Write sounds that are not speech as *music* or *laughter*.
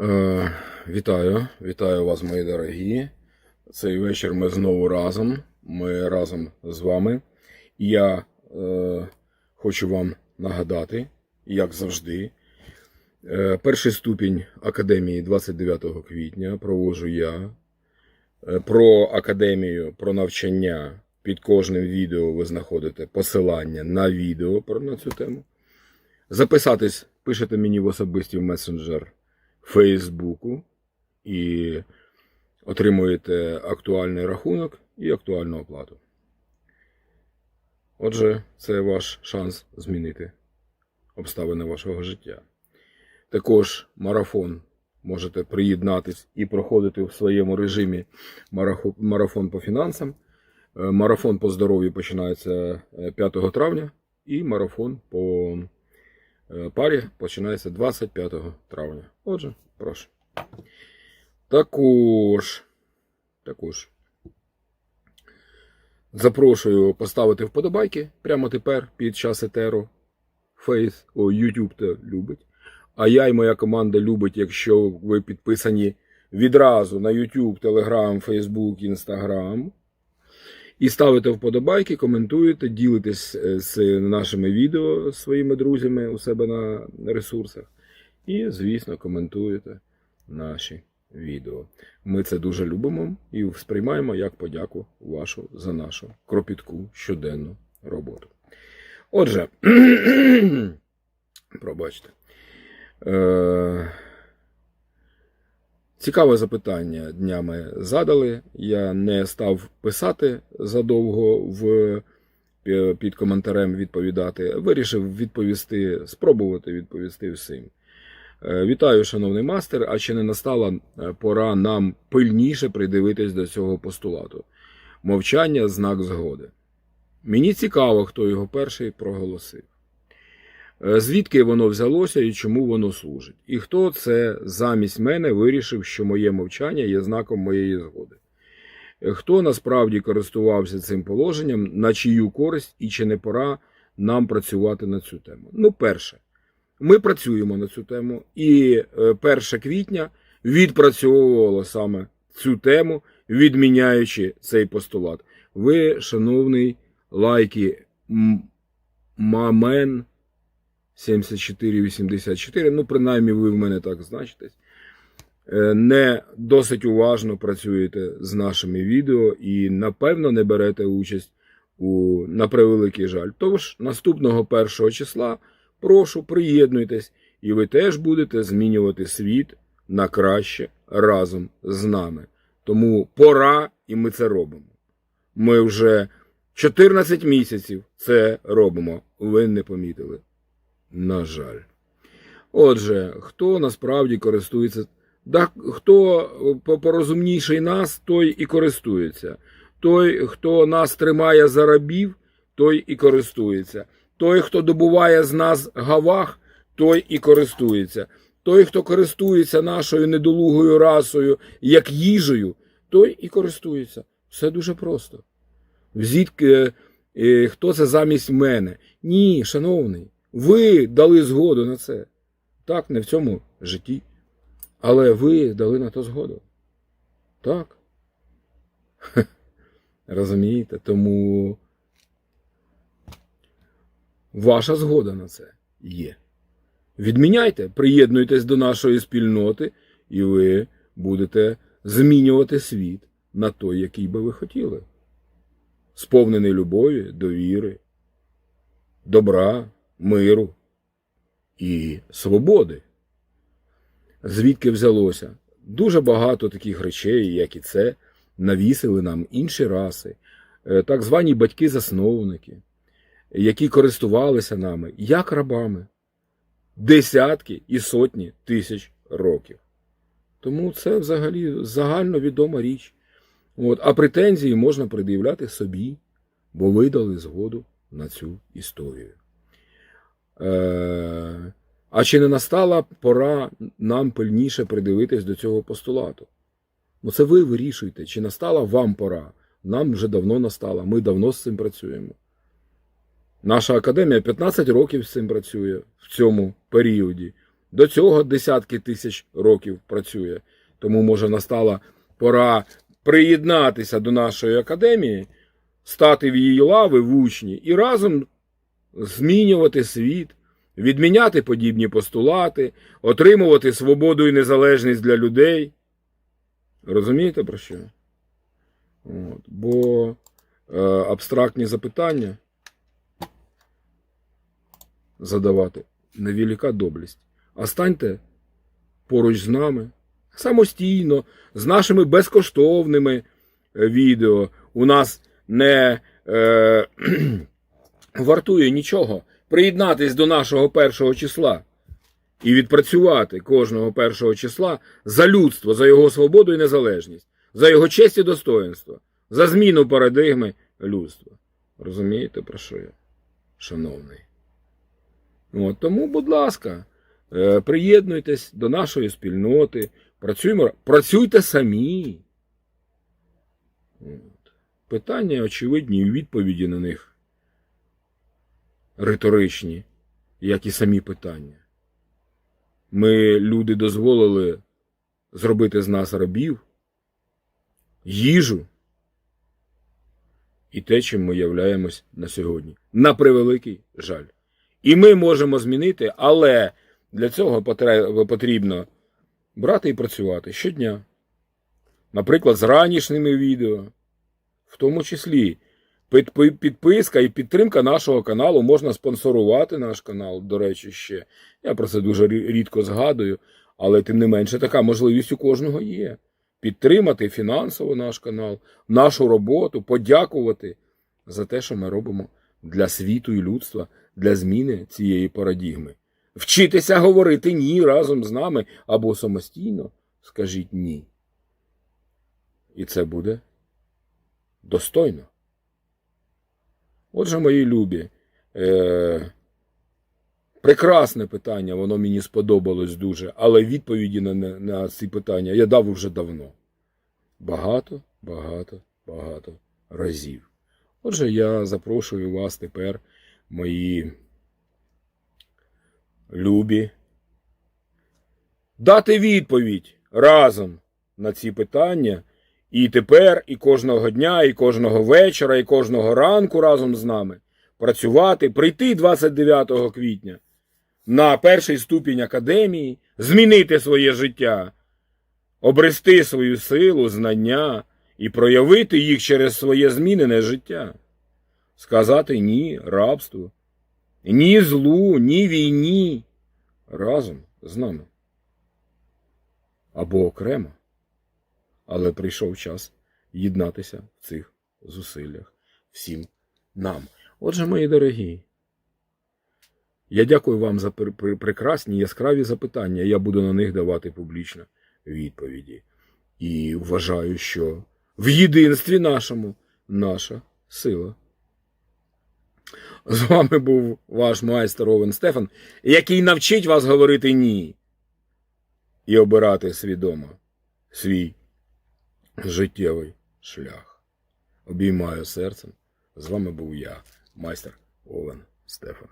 Е, вітаю, вітаю вас, мої дорогі. Цей вечір ми знову разом. Ми разом з вами. Я е, хочу вам нагадати, як завжди, е, перший ступінь Академії 29 квітня проводжу я. Е, Про академію, про навчання під кожним відео ви знаходите посилання на відео про на цю тему. Записатись пишете мені в особисті месенджер Фейсбуку і отримуєте актуальний рахунок і актуальну оплату. Отже, це ваш шанс змінити обставини вашого життя. Також марафон можете приєднатись і проходити в своєму режимі марафон по фінансам. Е, Марафон по здоров'ю починається е, 5 травня, і марафон по е, парі починається 25 травня. Отже, прошу. Також, також запрошую поставити вподобайки прямо тепер під час етеру. Фейс, о, YouTube то любить. А я і моя команда любить, якщо ви підписані відразу на YouTube, Telegram, Facebook, Instagram. І ставите вподобайки, коментуєте, ділитесь е, з нашими відео своїми друзями у себе на ресурсах. І, звісно, коментуєте наші відео. Ми це дуже любимо і сприймаємо як подяку вашу за нашу кропітку щоденну роботу. Отже, *clears throat* пробачте. Е, Цікаве запитання днями задали. Я не став писати задовго в, під коментарем відповідати. Вирішив відповісти, спробувати відповісти всім. Е, Вітаю, шановний мастер. А чи не настала е, пора нам пильніше придивитись до цього постулату? Мовчання знак згоди. Мені цікаво, хто його перший проголосив. Е, Звідки воно взялося і чому воно служить? І хто це замість мене вирішив, що моє мовчання є знаком моєї згоди? Е, Хто насправді користувався цим положенням, на чию користь і чи не пора нам працювати на цю тему? Ну, перше, ми працюємо на цю тему, і е, 1 квітня відпрацьовувало саме цю тему, відміняючи цей постулат. Ви, шановний лайки, Мамен 7484, ну, принаймні, ви в мене так значитесь. Е, Не досить уважно працюєте з нашими відео і, напевно, не берете участь у на превеликий жаль. Тож, наступного першого числа прошу, приєднуйтесь, і ви теж будете змінювати світ на краще разом з нами. Тому пора, і ми це робимо. Ми вже 14 місяців це робимо. Ви не помітили. На жаль. Отже, хто насправді користується. Да, хто порозумніший нас, той і користується. Той, хто нас тримає за рабів, той і користується. Той, хто добуває з нас гавах, той і користується. Той, хто користується нашою недолугою расою як їжею, той і користується. Все дуже просто. Звідки е, хто це замість мене? Ні, шановний, ви дали згоду на це. Так, не в цьому житті. Але ви дали на то згоду. Так. *laughs* Розумієте? Тому ваша згода на це є. Відміняйте, приєднуйтесь до нашої спільноти, і ви будете змінювати світ на той, який би ви хотіли. Сповнений любові, довіри, добра, миру і свободи. Звідки взялося? Дуже багато таких речей, як і це, навісили нам інші раси, е, так звані батьки-засновники, які користувалися нами як рабами десятки і сотні тисяч років. Тому це взагалі загальновідома річ. От, а претензії можна пред'являти собі, бо ви дали згоду на цю історію. Е, а чи не настала пора нам пильніше придивитись до цього постулату? Ну, це ви вирішуєте, чи настала вам пора. Нам вже давно настала, ми давно з цим працюємо. Наша академія 15 років з цим працює в цьому періоді. До цього десятки тисяч років працює. Тому, може, настала пора приєднатися до нашої академії, стати в її лави в учні і разом змінювати світ, відміняти подібні постулати, отримувати свободу і незалежність для людей. Розумієте про що? От. Бо е, абстрактні запитання задавати невелика доблесть. А станьте поруч з нами самостійно, з нашими безкоштовними е, відео. У нас не е, *clears throat* вартує нічого приєднатись до нашого першого числа і відпрацювати кожного першого числа за людство, за його свободу і незалежність, за його честь і достоинство, за зміну парадигми людства. Розумієте, про що я, шановний? От, тому, будь ласка, е, приєднуйтесь до нашої спільноти, працюємо, працюйте самі. От. Питання очевидні, відповіді на них риторичні, як і самі питання. Ми, люди, дозволили зробити з нас рабів, їжу і те, чим ми являємось на сьогодні. На превеликий жаль. І ми можемо змінити, але для цього потрібно брати і працювати щодня. Наприклад, з ранішніми відео, в тому числі підписка і підтримка нашого каналу. Можна спонсорувати наш канал, до речі, ще. Я про це дуже рідко згадую, але тим не менше така можливість у кожного є. Підтримати фінансово наш канал, нашу роботу, подякувати за те, що ми робимо для світу і людства, для зміни цієї парадігми. Вчитися говорити ні разом з нами або самостійно скажіть ні. І це буде достойно. Отже, мої любі, е, прекрасне питання, воно мені сподобалось дуже, але відповіді на, на, ці питання я дав вже давно. Багато, багато, багато разів. Отже, я запрошую вас тепер, мої любі, дати відповідь разом на ці питання. І тепер, і кожного дня, і кожного вечора, і кожного ранку разом з нами працювати, прийти 29 квітня на перший ступінь академії, змінити своє життя, обрести свою силу, знання і проявити їх через своє змінене життя. Сказати ні рабству, ні злу, ні війні разом з нами. Або окремо. Але прийшов час єднатися в цих зусиллях всім нам. Отже, мої дорогі, я дякую вам за пр- пр- прекрасні яскраві запитання. Я буду на них давати публічно відповіді. І вважаю, що в єдинстві нашому наша сила. З вами був ваш майстер Овен Стефан, який навчить вас говорити ні і обирати свідомо свій життєвий шлях. Обіймаю серцем. З вами був я, майстер Овен Стефан.